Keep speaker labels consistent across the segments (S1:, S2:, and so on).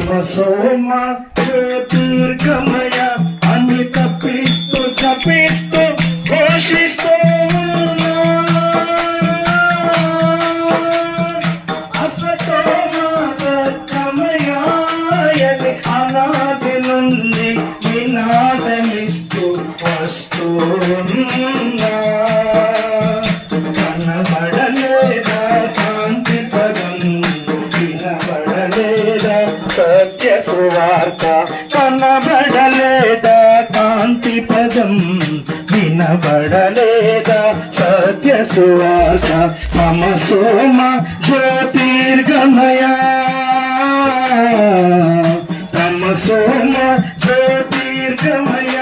S1: తమ సోమ దీర్ఘమయ అని తప్పిస్తూ చపిస్తూ సువార్త కనబడలేదా? కాంతి పదం వినబడలేదా? సత్య సువార్త మమ సోమ జ్యోతిర్గమయ. తమ సోమ జ్యోతిర్గమయ.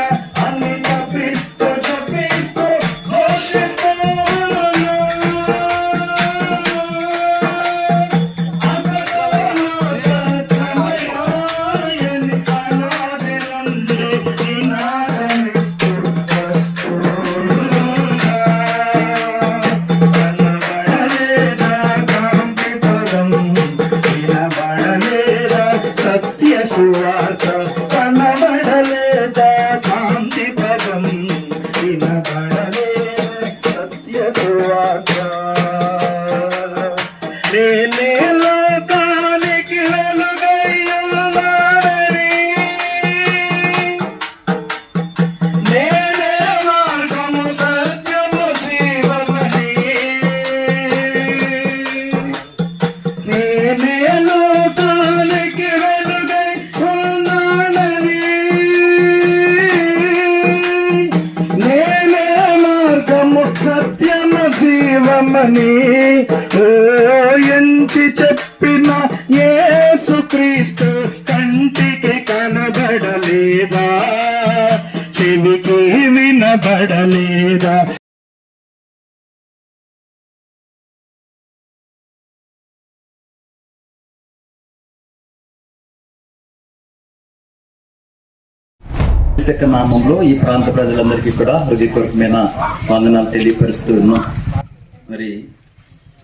S1: జీవమని ఎంచి చెప్పిన యేసుక్రీస్తు కంటికి కనబడలేదా? చెవికి వినబడలేదా?
S2: నామంలో ఈ ప్రాంత ప్రజలందరికీ కూడా హృదయపూర్వకమైన వందనాలు తెలియపరుస్తూ ఉన్నాం మరి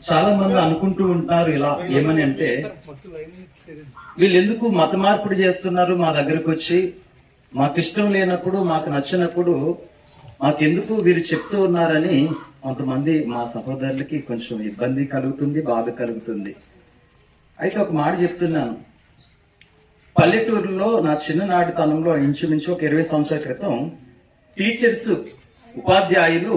S2: చాలా మంది అనుకుంటూ ఉంటారు ఇలా ఏమని అంటే వీళ్ళు ఎందుకు మత మార్పిడి చేస్తున్నారు మా దగ్గరకు వచ్చి? మాకు ఇష్టం లేనప్పుడు మాకు నచ్చినప్పుడు మాకెందుకు వీరు చెప్తూ ఉన్నారని కొంతమంది మా సహోదరులకి కొంచెం ఇబ్బంది కలుగుతుంది బాధ కలుగుతుంది. అయితే ఒక మాట చెప్తున్నాను. పల్లెటూరులో నా చిన్ననాటి తనంలో ఇంచుమించు ఒక ఇరవై సంవత్సరాల క్రితం టీచర్స్ ఉపాధ్యాయులు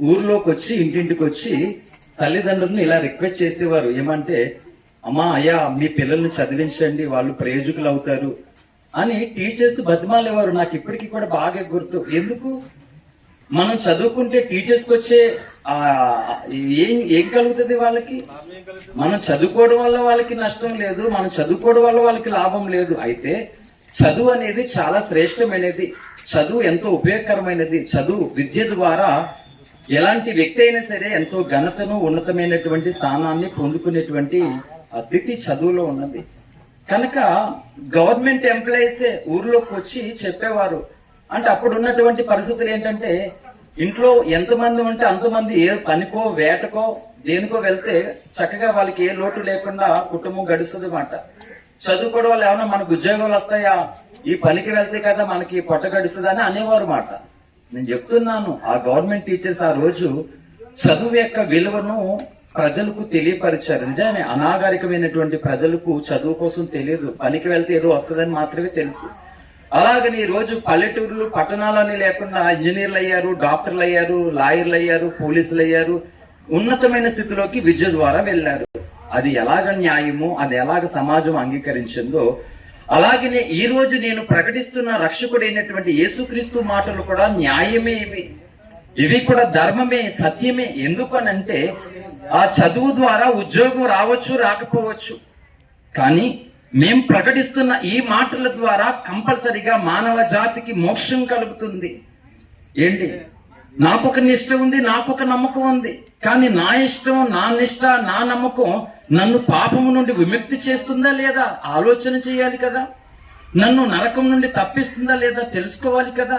S2: ఊర్లోకి వచ్చి ఇంటింటికి వచ్చి తల్లిదండ్రులను ఇలా రిక్వెస్ట్ చేసేవారు. ఏమంటే అమ్మా అయ్యా మీ పిల్లల్ని చదివించండి వాళ్ళు ప్రయోజకులు అవుతారు అని టీచర్స్ బతిమాలేవారు. నాకు ఇప్పటికీ కూడా బాగా గుర్తు. ఎందుకు? మనం చదువుకుంటే టీచర్స్కి వచ్చే ఏం ఏం కలుగుతుంది వాళ్ళకి? మనం చదువుకోవడం వల్ల వాళ్ళకి నష్టం లేదు మనం చదువుకోవడం వల్ల వాళ్ళకి లాభం లేదు. అయితే చదువు అనేది చాలా శ్రేష్టమైనది. చదువు ఎంతో ఉపయోగకరమైనది. చదువు విద్య ద్వారా ఎలాంటి వ్యక్తి అయినా సరే ఎంతో ఘనతను ఉన్నతమైనటువంటి స్థానాన్ని పొందుకునేటువంటి అతిథి చదువులో ఉన్నది. కనుక గవర్నమెంట్ ఎంప్లాయీస్ ఊర్లోకి వచ్చి చెప్పేవారు. అంటే అప్పుడు ఉన్నటువంటి పరిస్థితులు ఏంటంటే ఇంట్లో ఎంతమంది ఉంటే అంతమంది ఏ పనికో వేటకో దేనికో వెళ్తే చక్కగా వాళ్ళకి ఏ లోటు లేకుండా కుటుంబం గడుస్తుంది మాట. చదువుకోవడం వల్ల ఏమన్నా మనకు ఉద్యోగాలు వస్తాయా? ఈ పనికి వెళ్తే కదా మనకి పొట్ట గడుస్తుంది అని అనేవారు మాట. నేను చెప్తున్నాను ఆ గవర్నమెంట్ టీచర్స్ ఆ రోజు చదువు యొక్క విలువను ప్రజలకు తెలియపరిచారు. నిజానే అనాగరికమైనటువంటి ప్రజలకు చదువు కోసం తెలియదు. పనికి వెళ్తే ఏదో వస్తుందని మాత్రమే తెలుసు. అలాగని ఈ రోజు పల్లెటూరులు పట్టణాలని లేకుండా ఇంజనీర్లు అయ్యారు డాక్టర్లు అయ్యారు లాయర్లు అయ్యారు పోలీసులు అయ్యారు ఉన్నతమైన స్థితిలోకి విద్య ద్వారా వెళ్ళారు. అది ఎలాగ న్యాయమో అది ఎలాగ సమాజం అంగీకరించిందో అలాగనే ఈ రోజు నేను ప్రకటిస్తున్న రక్షకుడైనటువంటి యేసుక్రీస్తు మాటలు కూడా న్యాయమే ఇవి. ఇవి కూడా ధర్మమే సత్యమే. ఎందుకనంటే ఆ చదువు ద్వారా ఉద్యోగం రావచ్చు రాకపోవచ్చు. కానీ మేం ప్రకటిస్తున్న ఈ మాటల ద్వారా కంపల్సరిగా మానవ జాతికి మోక్షం కలుగుతుంది. ఏంటి? నాకు ఒక నిష్ట ఉంది నాకు ఒక నమ్మకం ఉంది. కానీ నా ఇష్టం నా నిష్ట నా నమ్మకం నన్ను పాపము నుండి విముక్తి చేస్తుందా లేదా ఆలోచన చేయాలి కదా? నన్ను నరకం నుండి తప్పిస్తుందా లేదా తెలుసుకోవాలి కదా?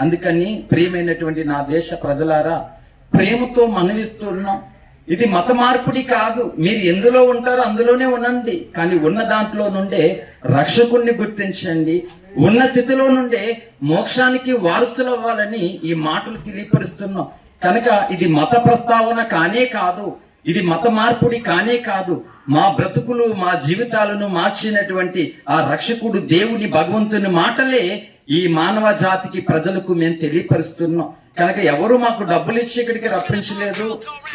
S2: అందుకని ప్రియమైనటువంటి నా దేశ ప్రజలారా ప్రేమతో మనవిస్తున్నాం. ఇది మత మార్పుడి కాదు. మీరు ఎందులో ఉంటారో అందులోనే ఉండండి. కానీ ఉన్న దాంట్లో నుండే రక్షకుణ్ణి గుర్తించండి. ఉన్న స్థితిలో నుండే మోక్షానికి వారసులు అవ్వాలని ఈ మాటలు తెలియపరుస్తున్నాం. కనుక ఇది మత ప్రస్తావన కానే కాదు. ఇది మత మార్పుడి కానే కాదు. మా బ్రతుకులు మా జీవితాలను మార్చినటువంటి ఆ రక్షకుడు దేవుని భగవంతుని మాటలే ఈ మానవ జాతికి ప్రజలకు మేము తెలియపరుస్తున్నాం. కనుక ఎవరు మాకు డబ్బులు ఇచ్చి ఇక్కడికి రప్పించలేదు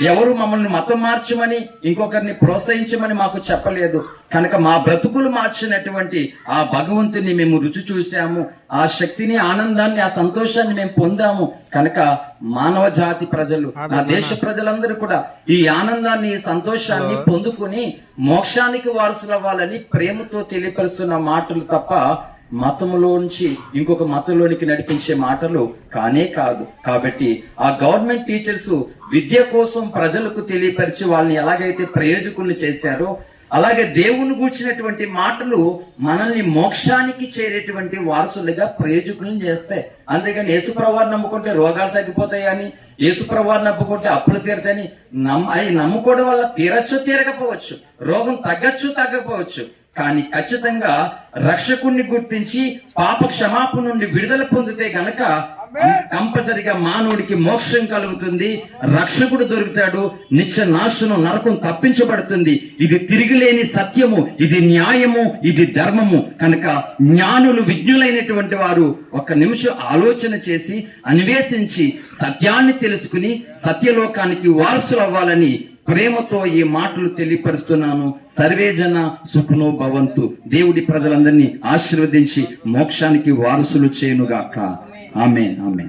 S2: ఎవరు మమ్మల్ని మతం మార్చమని ఇంకొకరిని ప్రోత్సహించమని మాకు చెప్పలేదు. కనుక మా బ్రతుకులు మార్చినటువంటి ఆ భగవంతుని మేము రుచి చూశాము ఆ శక్తిని ఆనందాన్ని ఆ సంతోషాన్ని మేము పొందాము. కనుక మానవ జాతి ప్రజలు నా దేశ ప్రజలందరూ కూడా ఈ ఆనందాన్ని ఈ సంతోషాన్ని పొందుకుని మోక్షానికి వారసులవ్వాలని ప్రేమతో తెలియపరుస్తున్న మాటలు తప్ప మతంలోంచి ఇంకొక మతంలోనికి నడిపించే మాటలు కానే కాదు. కాబట్టి ఆ గవర్నమెంట్ టీచర్స్ విద్య కోసం ప్రజలకు తెలియపరిచి వాళ్ళని ఎలాగైతే ప్రయోజకుల్ని చేశారో అలాగే దేవుని గూర్చినటువంటి మాటలు మనల్ని మోక్షానికి చేరేటువంటి వారసులుగా ప్రయోజకులను చేస్తాయి. అంతేగాని యేసుప్రవారు నమ్ముకుంటే రోగాలు తగ్గిపోతాయని యేసుప్రవారు నమ్ముకుంటే అప్పులు తీరుతాయని నమ్మ అవి నమ్ముకోవడం వల్ల తీరచ్చు తీరకపోవచ్చు. రోగం తగ్గచ్చు తగ్గకపోవచ్చు. కానీ ఖచ్చితంగా రక్షకుణ్ణి గుర్తించి పాప క్షమాపణ నుండి విడుదల పొందితే గనక కంపల్సరిగా మానవుడికి మోక్షం కలుగుతుంది రక్షకుడు దొరుకుతాడు నిత్య నాశనం నరకం తప్పించబడుతుంది. ఇది తిరిగిలేని సత్యము ఇది న్యాయము ఇది ధర్మము. కనుక జ్ఞానులు విజ్ఞులైనటువంటి వారు ఒక నిమిషం ఆలోచన చేసి అన్వేషించి సత్యాన్ని తెలుసుకుని సత్యలోకానికి వారసులు అవ్వాలని ప్రేమతో ఈ మాటలు తెలియపరుస్తున్నాను. సర్వేజన సుఖనో భవంతు. దేవుడి ప్రజలందరినీ ఆశీర్వదించి మోక్షానికి వారసులు చేయనుగాక. ఆమె ఆమె